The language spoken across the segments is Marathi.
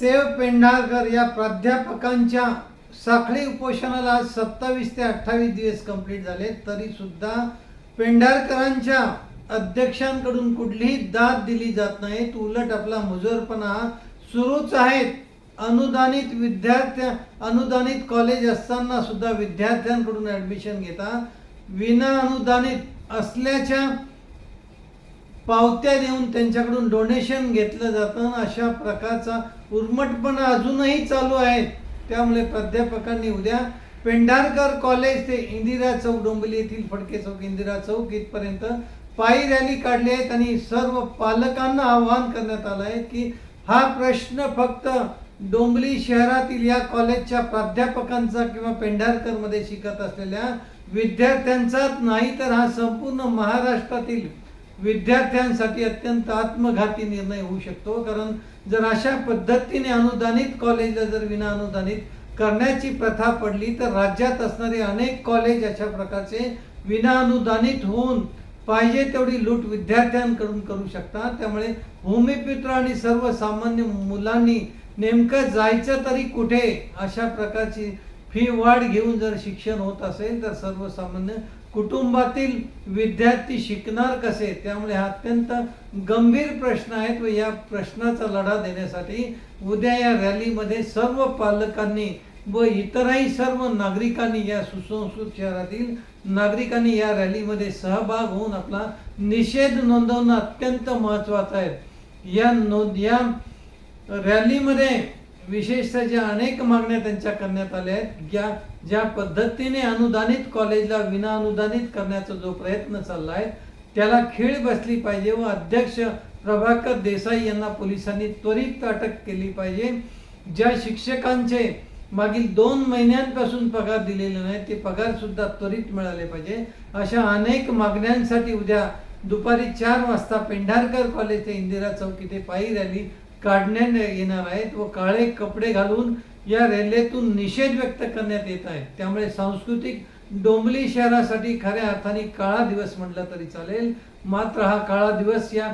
सेव पेंढारकर या प्राध्यापकांच्या साखळी उपोषणाला आज सत्तावीस ते अठ्ठावीस दिवस कंप्लीट झाले. तरी सुद्धा पेंढारकरांच्या अध्यक्षांकडून कुठलीही दाद दिली जात नाही. उलट आपला मुजोरपणा सुरूच आहेत. अनुदानित विद्यार्थ्या अनुदानित कॉलेज असताना सुद्धा विद्यार्थ्यांकडून ॲडमिशन घेता विना अनुदानित असल्याच्या पावत्या देऊन त्यांच्याकडून डोनेशन घेतलं जातं अशा प्रकारचा उर्मटपणा अजूनही चालू आहे. त्यामुळे प्राध्यापकांनी उद्या पेंढारकर कॉलेज ते इंदिरा चौक डोंबिवली येथील फडके चौक इंदिरा चौक इथपर्यंत पायी रॅली काढली आहेत आणि सर्व पालकांना आवाहन करण्यात आलं आहे की हा प्रश्न फक्त डोंबली शहरातील या कॉलेजच्या प्राध्यापकांचा किंवा पेंढारकरमध्ये शिकत असलेल्या विद्यार्थ्यांचाच नाही तर हा संपूर्ण महाराष्ट्रातील विद्यार्थ्यांसाठी अत्यंत आत्मघाती निर्णय होऊ शकतो. कारण जर अशा पद्धतीने अनुदानित कॉलेजला जर विना अनुदानित करण्याची प्रथा पडली तर राज्यात असणारे अनेक कॉलेज अशा प्रकारचे विना अनुदानित होऊन पाहिजे तेवढी लूट विद्यार्थ्यांकडून करू शकतात. त्यामुळे भूमिपुत्र आणि सर्वसामान्य मुलांनी नेमकं जायचं तरी कुठे अशा प्रकारची फी वाढ घेऊन जर शिक्षण होत असेल तर सर्वसामान्य कुटुंबातील विद्यार्थी शिकणार कसे? त्यामुळे हा अत्यंत गंभीर प्रश्न आहेत व या प्रश्नाचा लढा देण्यासाठी उद्या या रॅलीमध्ये सर्व पालकांनी व इतरही सर्व नागरिकांनी या सुसंस्कृत शहरातील नागरिकांनी या रॅलीमध्ये सहभाग होऊन आपला निषेध नोंदवणं अत्यंत महत्त्वाचं आहे. या नोंद या रॅलीमध्ये विशेषतः ज्या अनेक मागण्या त्यांच्या करण्यात आल्या आहेत ज्या ज्या पद्धतीने अनुदानित कॉलेजला विना अनुदानित करण्याचा जो प्रयत्न चालला आहे त्याला खीळ बसली पाहिजे व अध्यक्ष प्रभाकर देसाई यांना पोलिसांनी त्वरित अटक केली पाहिजे. ज्या शिक्षकांचे मागील दोन महिन्यांपासून पगार दिलेले नाही ते पगार सुद्धा त्वरित मिळाले पाहिजे. अशा अनेक मागण्यांसाठी उद्या दुपारी चार वाजता पेंढारकर कॉलेजच्या इंदिरा चौक इथे पायी रॅली काढण्यात येणार आहेत व काळे कपडे घालून या रॅलीतून निषेध व्यक्त करण्यात येत आहे. त्यामुळे सांस्कृतिक डोंबली शहरासाठी खऱ्या अर्थाने काळा दिवस म्हटला तरी चालेल. मात्र हा काळा दिवस या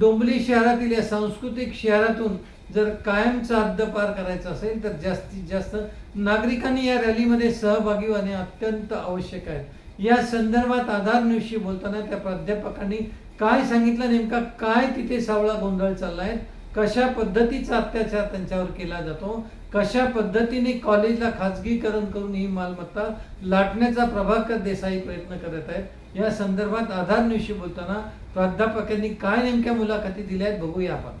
डोंबली शहरातील या सांस्कृतिक शहरातून जर कायमचा हद्दपार करायचा असेल तर जास्तीत जास्त नागरिकांनी या रॅलीमध्ये सहभागी होणे अत्यंत आवश्यक आहे. या संदर्भात आधार न्यूजशी बोलताना त्या प्राध्यापकांनी काय सांगितलं नेमका काय तिथे सावळा गोंधळ चाललाय? कशा पद्धतीचा अत्याचार त्यांच्यावर केला जातो कशा पद्धतीने कॉलेजला खाजगीकरण करून ही मालमत्ता लाटण्याचा प्रभाकर देसाई प्रयत्न करत आहेत या संदर्भात आधार न्यूजशी बोलताना प्राध्यापकांनी काय नेमक्या मुलाखती दिल्या आहेत बघूया आपण.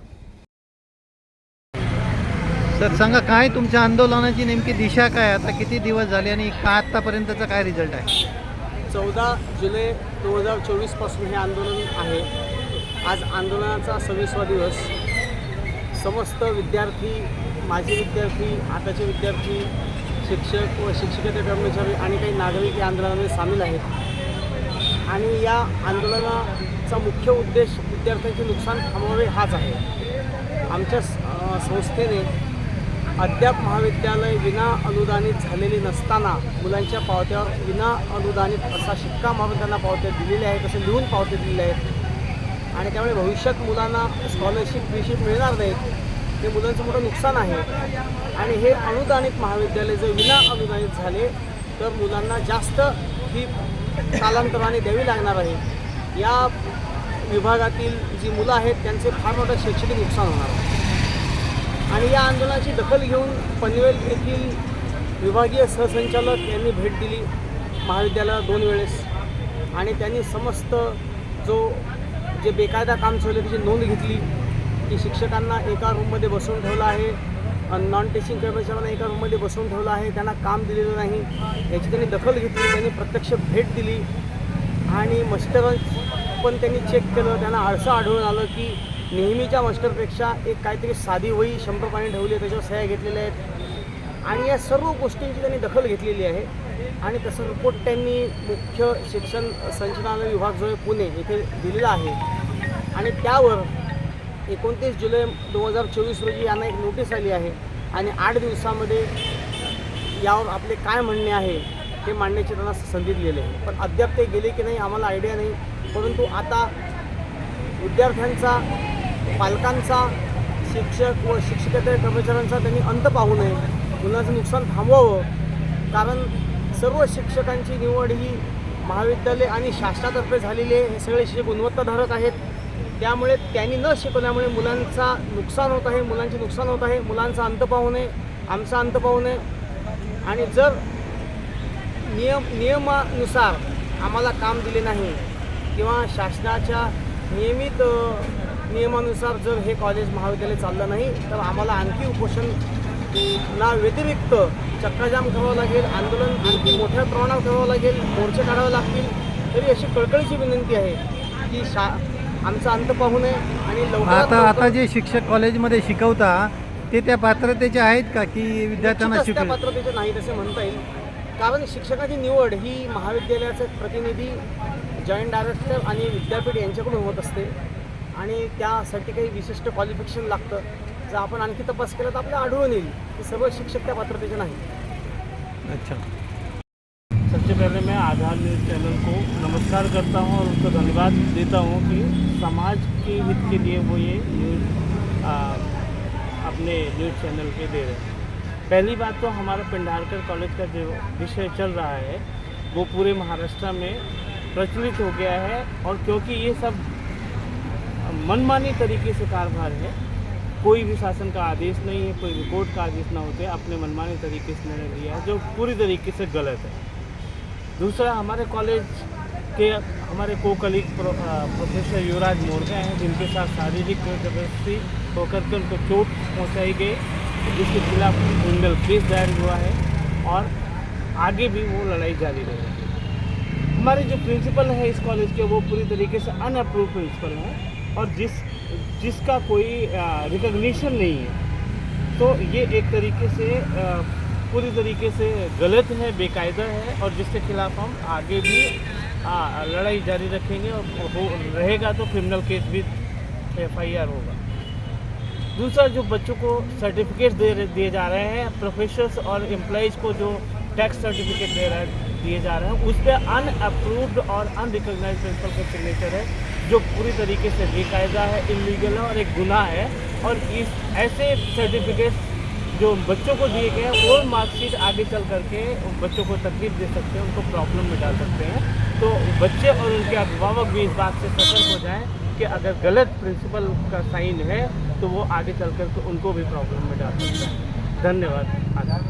सर सांगा काय तुमच्या आंदोलनाची नेमकी दिशा काय? आता किती दिवस झाले आणि काय आत्तापर्यंतचा काय रिझल्ट आहे? चौदा जुलै दोन हजार चोवीसपासून हे आंदोलन आहे. आज आंदोलनाचा सव्वीसवा दिवस. समस्त विद्यार्थी माजी विद्यार्थी आताचे विद्यार्थी शिक्षक व शिक्षकेतर कर्मचारी आणि काही नागरिक या आंदोलनामध्ये सामील आहेत. आणि या आंदोलनाचा मुख्य उद्देश विद्यार्थ्यांचे नुकसान थांबवावे हाच आहे. आमच्या संस्थेने अद्याप महाविद्यालय विना अनुदानित झालेले नसताना मुलांच्या पावत्यावर विना अनुदानित असा शिक्का महाविद्यालयांना पावत्या दिलेल्या आहेत तसे लिहून पावत्या दिलेल्या आहेत. आणि त्यामुळे भविष्यात मुलांना स्कॉलरशिप विशिप मिळणार नाहीत. हे मुलांचं मोठं नुकसान आहे. आणि हे अनुदानित महाविद्यालय जर विना अनुदानित झाले तर मुलांना जास्त ही कालांतराने द्यावी लागणार आहे. या विभागातील जी मुलं आहेत त्यांचे फार मोठं शैक्षणिक नुकसान होणार आहे. आणि या आंदोलनाची दखल घेऊन पनवेल येथील विभागीय सहसंचालक यांनी भेट दिली. महाविद्यालयाला दोन वेळेस. आणि त्यांनी समस्त जो जे बेकायदा काम चालू त्याची नोंद घेतली की शिक्षकांना एका रूममध्ये बसवून ठेवलं आहे नॉन टीचिंग कर्मचाऱ्यांना एका रूममध्ये बसवून ठेवलं आहे त्यांना काम दिलेलं नाही. याची त्यांनी दखल घेतली त्यांनी प्रत्यक्ष भेट दिली. आणि मस्टर पण त्यांनी चेक केलं त्यांना आळसं आढळून आलं की नेहमीच्या मास्टरपेक्षा एक काहीतरी साधी वही शंभर पाणी ठेवली आहे त्याच्यावर सह्या घेतलेल्या आहेत. आणि या सर्व गोष्टींची त्यांनी दखल घेतलेली आहे. आणि तसं रिपोर्ट त्यांनी मुख्य शिक्षण संचालनालय विभाग जो आहे पुणे येथे दिलेला आहे. आणि त्यावर एकोणतीस जुलै दोन हजार चोवीस रोजी यांना एक नोटीस आली आहे आणि आठ दिवसामध्ये यावर आपले काय म्हणणे आहे ते मांडण्याची त्यांना संधी दिलेली आहे. पण अद्याप ते गेले की नाही आम्हाला आयडिया नाही. परंतु आता विद्यार्थ्यांचा पालकांचा शिक्षक व शिक्षकेतर कर्मचाऱ्यांचा त्यांनी अंत पाहू नये. मुलांचं नुकसान थांबवावं. कारण सर्व शिक्षकांची निवड ही महाविद्यालय आणि शासनातर्फे झालेली आहे. हे सगळे शिक्षक गुणवत्ताधारक आहेत त्यामुळे त्यांनी न शिकवल्यामुळे मुलांचा नुकसान होत आहे मुलांचे नुकसान होत आहे मुलांचा अंत पाहू नये आमचा अंत पाहू नये. आणि जर नियम नियमानुसार आम्हाला काम दिले नाही किंवा शासनाच्या नियमित नियमानुसार जर हे कॉलेज महाविद्यालय चाललं नाही तर आम्हाला आणखी उपोषण ना व्यतिरिक्त चक्काजाम करावं लागेल आंदोलन आणखी मोठ्या प्रमाणावर करावं लागेल मोर्चे काढावे लागतील तरी अशी कळकळीची विनंती आहे की शा आमचा अंत पाहू नये आणि लवकरात आता आता लवकर- जे शिक्षक कॉलेजमध्ये शिकवता ते त्या पात्रतेचे आहेत का की विद्यार्थ्यांना निश्चितच त्या शिकवू? पात्रतेचे नाहीत असे म्हणता येईल. कारण शिक्षकाची निवड ही महाविद्यालयाचे प्रतिनिधी जॉईंट डायरेक्टर आणि विद्यापीठ यांच्याकडून होत असते. आणि त्यासाठी काही विशिष्ट क्वालिफिकेशन लागतं. जर आपण आणखी तपास केला तर आपल्याला आढळून येईल. की सर्व शिक्षक त्या पात्रतेचे नाहीत. अच्छा. सबसे पहले मैं आधार न्यूज़ चैनल को नमस्कार करता हूँ और उनको धन्यवाद देता हूँ कि समाज के हित के लिए वो ये न्यूज़ अपने न्यूज़ चैनल पे दे रहे हैं। पहली बात तो हमारा पिंडारकर कॉलेज का जो विषय चल रहा है वो पूरे महाराष्ट्र में प्रचलित हो गया है और क्योंकि ये सब मनमानी तरीके से कारोबार है कोई भी शासन का आदेश नहीं है कोई भी कोर्ट का आदेश ना होते अपने मनमानी तरीके से निर्णय लिया है जो पूरी तरीके से गलत है। दूसरा हमारे कॉलेज के हमारे को colleague pro, professor Yuvraj Morga हैं जिनके साथ शारीरिक ज़बरदस्ती होकर के उनको चोट पहुँचाई गई जिसके खिलाफ क्रिमिनल केस दायर हुआ है और आगे भी वो लड़ाई जारी रहेगी। हमारे जो प्रिंसिपल है इस कॉलेज के वो पूरी तरीके से अनअप्रूव प्रिंसिपल हैं और जिस जिसका कोई रिकग्निशन नहीं है। तो ये एक तरीके से पूरी तरीके से गलत है बेकायदा है और जिसके खिलाफ हम आगे भी आ, लड़ाई जारी रखेंगे और हो रहेगा तो क्रिमिनल केस भी एफआईआर होगा। दूसरा जो बच्चों को सर्टिफिकेट दे दिए जा रहे हैं प्रोफेसर्स और एम्प्लॉयज़ को जो टैक्स सर्टिफिकेट दे रहे, दिए जा रहे हैं। उस पर अनअप्रूव्ड और अनरिकग्नाइज प्रिंसिपल का सिग्नेचर है, जो पूरी तरीके से बेकायदा है इलीगल है और एक गुनाह है। और इस ऐसे सर्टिफिकेट जो बच्चों को दिए गए हैं, वो मार्कशीट आगे चल करके बच्चों को तकलीफ़ दे सकते हैं, उनको प्रॉब्लम में डाल सकते हैं। तो बच्चे और उनके अभिभावक भी इस बात से सतर्क हो जाएँ कि अगर गलत प्रिंसिपल का साइन है तो वो आगे चल कर के उनको भी प्रॉब्लम में डाल सकते हैं। धन्यवाद। आधार